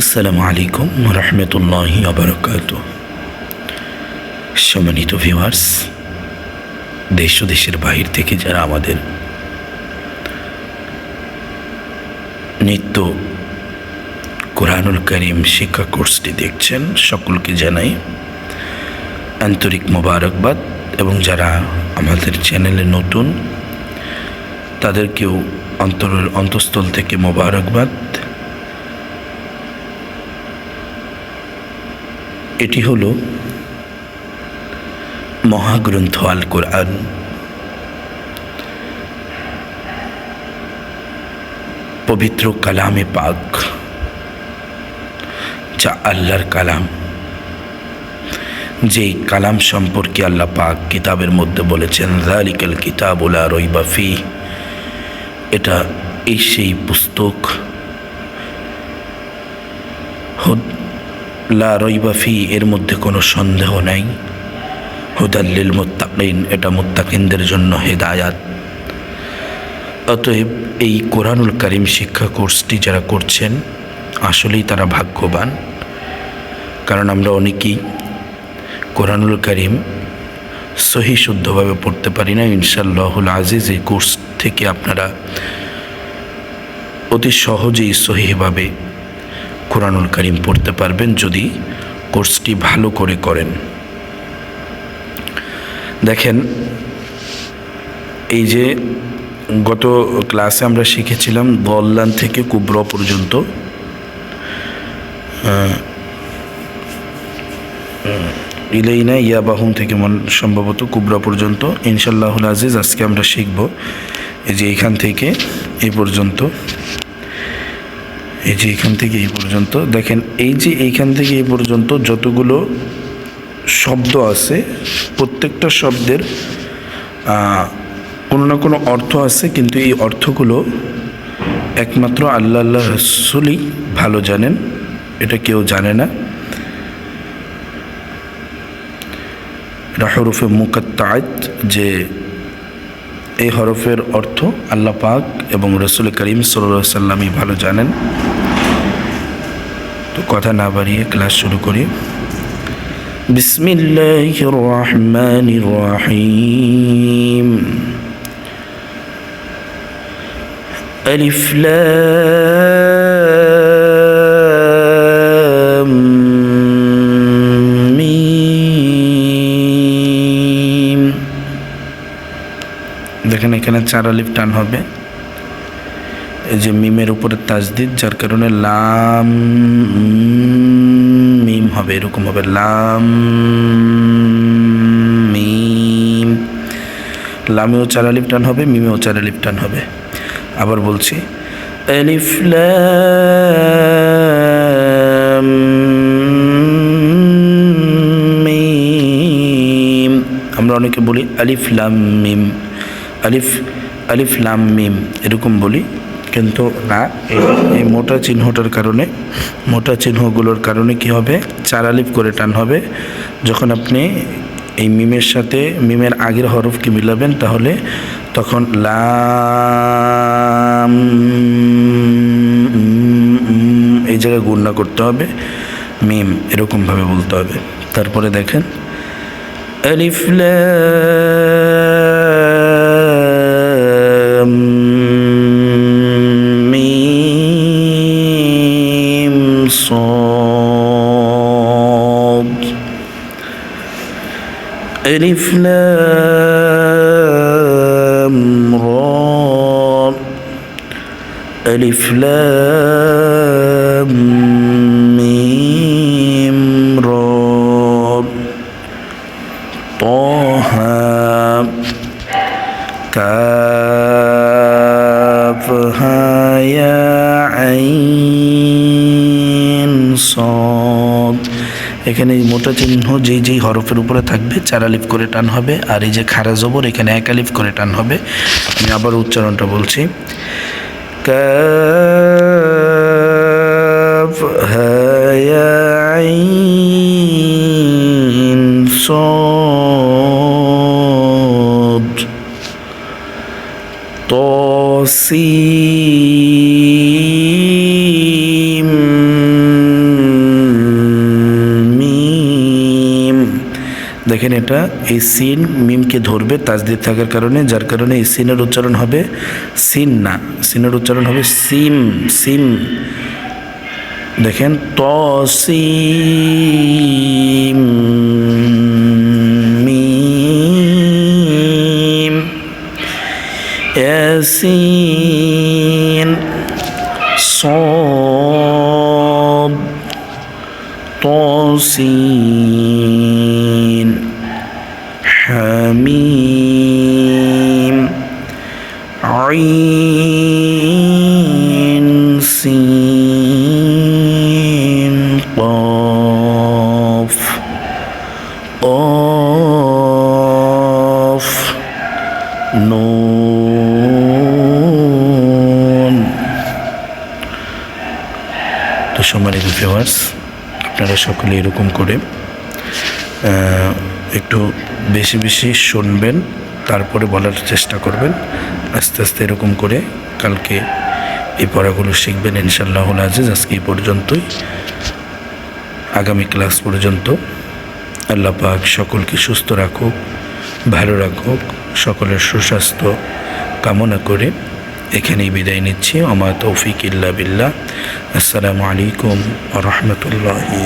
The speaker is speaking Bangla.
আসসালামু আলাইকুম রহমতুল্লাহ আবরকাত সম্মানিত ভিউয়ার্স দেশ ও দেশের বাহির থেকে যারা আমাদের নিত্য কোরআনুল করিম শিক্ষা কোর্সটি দেখছেন, সকলকে জানাই আন্তরিক মোবারকবাদ এবং যারা আমাদের চ্যানেলে নতুন, তাদেরকেও অন্তরের অন্তঃস্থল থেকে মোবারকবাদ। এটি হল মহাগ্রন্থ আল কোরআন পবিত্র কালামে পাক, যা আল্লাহর কালাম। যেই কালাম সম্পর্কে আল্লাহ পাক কিতাবের মধ্যে বলেছেন রালিকাল কিতাবুলা রইবাফি এটা এই সেই পুস্তক লা রইবাফি এর মধ্যে কোনো সন্দেহ নাই। হুদাল্লিল মুত্তাকিন, এটা মুত্তাকিনদের জন্য হেদায়াত। অতএব এই কোরআনুল করিম শিক্ষা কোর্সটি যারা করছেন, আসলেই তারা ভাগ্যবান। কারণ আমরা অনেকেই কোরআনুল করিম সহি শুদ্ধভাবে পড়তে পারি না। ইনশাল্লাহুল আজিজ, এই কোর্স থেকে আপনারা অতি সহজেই সহিভাবে কোরআনুল করিম পড়তে পারবেন যদি কোর্সটি ভালো করে করেন। দেখেন, এই যে গত ক্লাসে আমরা শিখেছিলাম দল্লান থেকে কুব্র পর্যন্ত ইলেইনা ইয়াবাহুম থেকে মন সম্ভবত কুবরা পর্যন্ত। ইনশাল্লাহুল আজিজ আজকে আমরা শিখব এই যে এখান থেকে এই পর্যন্ত। এই যে এখান থেকে এই পর্যন্ত, দেখেন এই যে এইখান থেকে এই পর্যন্ত যতগুলো শব্দ আছে, প্রত্যেকটা শব্দের কোনো না কোনো অর্থ আছে, কিন্তু এই অর্থগুলো একমাত্র আল্লাহ আল্লাহ রসুলই ভালো জানেন, এটা কেউ জানে না। এটা হরফে যে এই হরফের অর্থ আল্লাহ পাক এবং রসুল করিম সাল্লাহ সাল্লামই ভালো জানেন তো কথা না বাড়িয়ে ক্লাস শুরু করি বিসমিল্লাহ রহমান রহিম ألف لام দেখেন এখানে চার আলিফ টান হবে। এই যে মিমের উপরে তাজদিদ, যার কারণে লাম, মিম হবে, এরকম হবে। লাম, মিম। লামেও চার আলিফ টান হবে, মিমেও চার আলিফ টান হবে। আবার বলছি, আলিফ, লাম, মিম। আমরা অনেকে বলি আলিফ, লাম, মিম। আলিফ আলিফ, লাম, মিম এরকম বলি। কিন্তু না, এই মোটা চিহ্নটার কারণে, মোটা চিহ্নগুলোর কারণে কি হবে? চার আলিফ করে টান হবে। যখন আপনি এই মিমের সাথে, মিমের আগের হরফকে মিলাবেন, তাহলে তখন লাম এই জায়গায় গুণনা করতে হবে। মিম এরকমভাবে বলতে হবে। তারপরে দেখেন, আলিফ, লা ميم صاد. ألف لام را ألف لام ميم را طه সদ। এখানে এই মোটা চিহ্ন যেই যেই হরফের উপরে থাকবে, চার আলিফ করে টান হবে, আর এই যে খারা জবর, এখানে এক আলিফ করে টান হবে। আমি আবার উচ্চারণটা বলছি। কাফ, হায়া দেখেন এটা, এই সিন মিমকে ধরবে তাজদিদ থাকার কারণে, যার কারণে এই সিনের উচ্চারণ হবে সিন না সিনের উচ্চারণ হবে সিম সিম। দেখেন ত সিন স সব حميم عين سين قاف قاف নুন তো সম্মানিত ভিউয়ার্স আপনারা সকলে এরকম করে আহ, একটু বেশি বেশি শুনবেন, তারপরে বলার চেষ্টা করবেন। আস্তে আস্তে এরকম করে কালকে এই পড়াগুলো শিখবেন ইনশাল্লাহ আজিজ। আজকে এই পর্যন্তই। আগামী ক্লাস পর্যন্ত আল্লাহ পাক সকলকে সুস্থ রাখুক, ভালো রাখুক, সকলের সুস্বাস্থ্য কামনা করে এখানেই বিদায় নিচ্ছি। আমার তৌফিক ইল্লা বিল্লাহ। আসসালামু আলাইকুম রহমতুল্লাহি